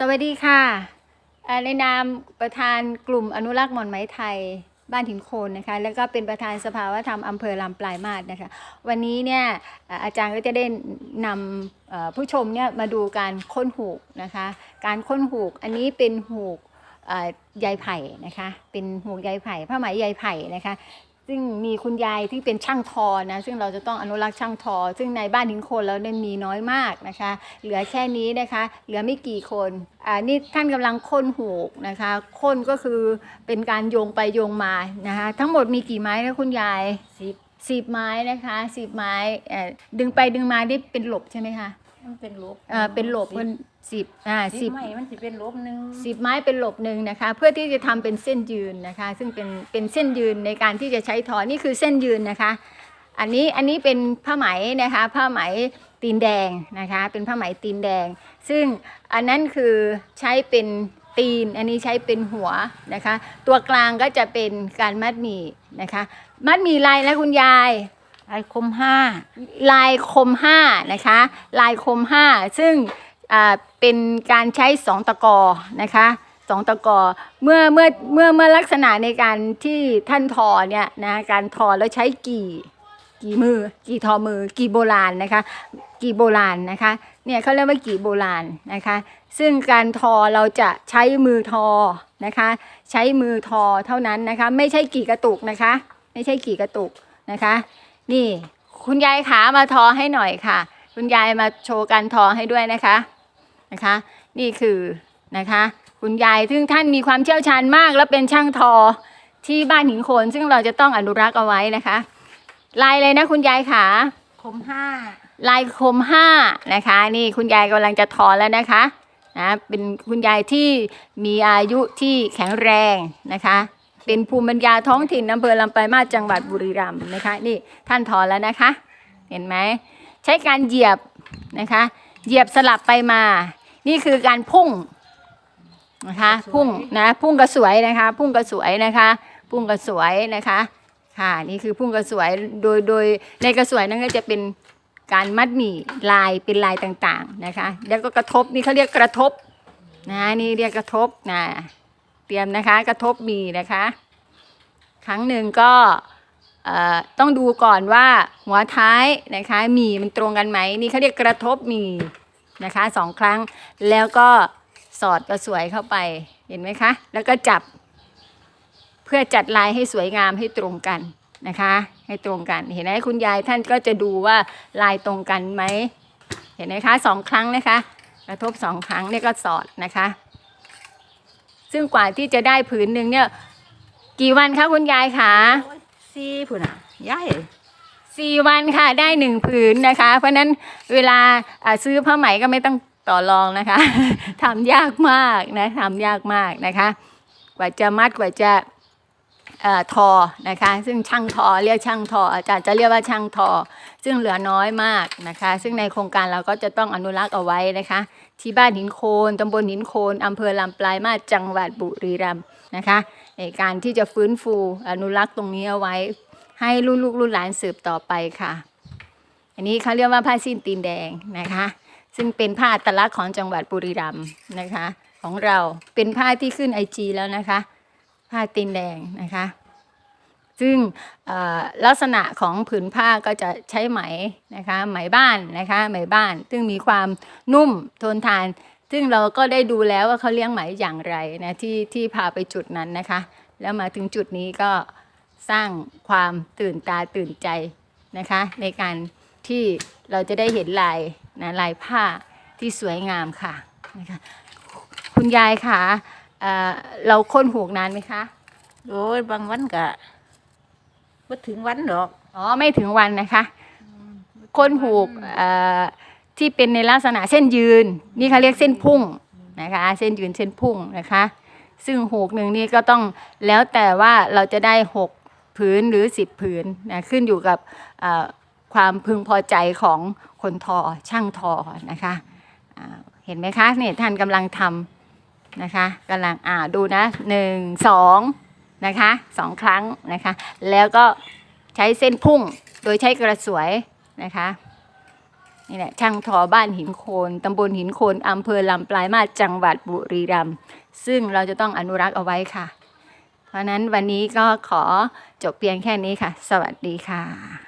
สวัสดีค่ะ ในนามประธานกลุ่มอนุรักษ์หมอนไหมไทยบ้านหินโคนนะคะ แล้วก็เป็นประธานสภาวธรรมอำเภอลำปลายมาศนะคะ วันนี้เนี่ยอาจารย์ก็จะได้นำผู้ชมเนี่ยมาดูการค้นหูกนะคะ การค้นหูกอันนี้เป็นหูกใยไผ่นะคะ เป็นหูกใยไผ่ผ้าไหมใยไผ่นะคะ ซึ่งมีคุณยายที่เป็นช่างทอนะซึ่งเราจะต้องอนุรักษ์ช่างทอ ซึ่งในบ้านหินโคนแล้วเนี่ยมีน้อยมากนะคะ เหลือแค่นี้นะคะ เหลือไม่กี่คนอ่านี่ท่านกำลังค้นหูกนะคะค้นก็คือเป็นการโยงไปโยงมานะคะทั้งหมดมีกี่ไม้นะคุณยายสิบสิบไม้นะคะสิบไม้เอ่อดึงไปดึงมาได้เป็นหลบใช่ไหมคะ มันเป็นลบเอ่าเป็นหลบมันสิบอ่าสิสิบบไม่มันจะเป็นลบหนึ่งสิบไม้เป็นหลบหนึ่งนะคะ เพื่อที่จะทำเป็นเส้นยืนนะคะ ซึ่งเป็นเป็นเส้นยืนในการที่จะใช้ทอนี่คือเส้นยืนนะคะ อันนี้อันนี้เป็นผ้าไหมนะคะ ผ้าไหมตีนแดงนะคะ เป็นผ้าไหมตีนแดง ซึ่งอันนั้นคือใช้เป็นตีน อันนี้ใช้เป็นหัวนะคะ ตัวกลางก็จะเป็นการมัดหมี่นะคะ มัดหมี่ลายแล้วคุณยาย ไอ้คมห้าลายคมห้านะคะ ลายคมห้าซึ่งเป็นการใช้สองตะกอนะคะสองตะกอเมื่อเมื่อเมื่อเมื่อลักษณะในการที่ท่านทอเนี่ยนะการทอแล้วใช้กี่กี่มือ กี่ทอมือ กี่โบราณนะคะ กี่โบราณนะคะเนี่ยเขาเรียกว่ากี่โบราณนะคะ ซึ่งการทอเราจะใช้มือทอนะคะ ใช้มือทอเท่านั้นนะคะ ไม่ใช่กี่กระตุกนะคะ ไม่ใช่กี่กระตุกนะคะ นี่ คุณยายขามาทอให้หน่อยค่ะ คุณยายมาโชว์การทอให้ด้วยนะคะนะคะ นี่คือนะคะ คุณยายซึ่งท่านมีความเชี่ยวชาญมาก และเป็นช่างทอที่บ้านหินโคน ซึ่งเราจะต้องอนุรักษ์เอาไว้นะคะ ลายเลยนะคุณยายขาคมห้าลายคมห้านะคะ นี่คุณยายกำลังจะทอแล้วนะคะนะเป็นคุณยายที่มีอายุที่แข็งแรงนะคะ เป็นภูมิปัญญาท้องถิ่นอำเภอลำปลายมาสจังหวัดบุรีรัมย์นะคะ นี่ท่านทอแล้วนะคะ เห็นไหมใช้การเหยียบนะคะ เหยียบสลับไปมา นี่คือการพุ่งนะคะพุ่งนะพุ่งกระสวยนะคะ พุ่งกระสวยนะคะ พุ่งกระสวยนะคะค่ะนี่คือพุ่งกระสวยโดยโดยในกระสวยนั้นก็จะเป็นการมัดหมี่ลายเป็นลายต่างๆนะคะ แล้วก็กระทบนี่เขาเรียกกระทบนะนี่เรียกกระทบนะ เตรียมนะคะกระทบมีนะคะ ครั้งหนึ่งก็ต้องดูก่อนว่าหัวท้ายนะคะมีมันตรงกันไหมนี่เขาเรียกกระทบมีนะคะสองครั้งแล้วก็สอดกระสวยเข้าไปเห็นไหมคะ แล้วก็จับ เพื่อจัดลายให้สวยงามให้ตรงกันนะคะ ให้ตรงกันเห็นไหมคุณยายท่านก็จะดูว่าลายตรงกันไหมเห็นไหมคะสองครั้งนะคะ กระทบสองครั้งเนี่ยก็สอดนะคะ ซึ่งกว่าที่จะได้ผืนหนึ่งเนี่ย กี่วันคะคุณยายคะสี่ผุนอะย่ายสี่วันค่ะได้หนึ่งผืนนะคะ เพราะฉะนั้นเวลาอ่าซื้อผ้าไหมก็ไม่ต้องต่อรองนะคะทำยากมากนะทำยากมากนะคะ กว่าจะมัดกว่าจะเอ่อ ทอนะคะ ซึ่งช่างทอเรียกช่างทออาจารย์จะเรียกว่าช่างทอ ซึ่งเหลือน้อยมากนะคะ ซึ่งในโครงการเราก็จะต้องอนุรักษ์เอาไว้นะคะ ที่บ้านหินโคนตำบลหินโคนอำเภอลำปลายมาจังหวัดบุรีรัมย์นะคะในการที่จะฟื้นฟูอนุรักษ์ตรงนี้เอาไว้ ให้รุ่นลูกรุ่นหลานสืบต่อไปค่ะ อันนี้เขาเรียกว่าผ้าสิ้นตีนแดงนะคะ ซึ่งเป็นผ้าอัตลักษณ์ของจังหวัดบุรีรัมย์นะคะ ของเราเป็นผ้าที่ขึ้นไอจีแล้วนะคะ ผ้าตีนแดงนะคะ ซึ่งลักษณะของผืนผ้าก็จะใช้ไหมนะคะไหมบ้านนะคะไหมบ้าน ซึ่งมีความนุ่มทนทาน ซึ่งเราก็ได้ดูแล้วว่าเขาเลี้ยงไหมอย่างไรนะที่ที่พาไปจุดนั้นนะคะ แล้วมาถึงจุดนี้ก็สร้างความตื่นตาตื่นใจนะคะ ในการที่เราจะได้เห็นลายนะลายผ้าที่สวยงามค่ะนะคะคุณยายค่ะ เอ่อเราค้นหูกนานไหมคะ โอ้ยบางวันกะบ่ถึงวันหรอกอ๋อไม่ถึงวันนะคะค้นหูกเอ่อที่เป็นในลักษณะเส้นยืน นี่เขาเรียกเส้นพุ่งนะคะ เส้นยืนเส้นพุ่งนะคะ ซึ่งหูกหนึ่งนี่ก็ต้องแล้วแต่ว่าเราจะได้หกผืนหรือสิบผืนนะขึ้นอยู่กับเอ่อความพึงพอใจของคนทอช่างทอนะคะอ่าเห็นไหมคะเนี่ยท่านกำลังทำ นะคะกำลังอ่าดูนะหนึ่งสองนะคะสองครั้งนะคะ แล้วก็ใช้เส้นพุ่งโดยใช้กระสวยนะคะนี่แหละช่างทอบ้านหินโคนตำบลหินโคนอำเภอลำปลายมาจังหวัดบุรีรัมย์ซึ่งเราจะต้องอนุรักษ์เอาไว้ค่ะ เพราะนั้นวันนี้ก็ขอจบเพียงแค่นี้ค่ะ สวัสดีค่ะ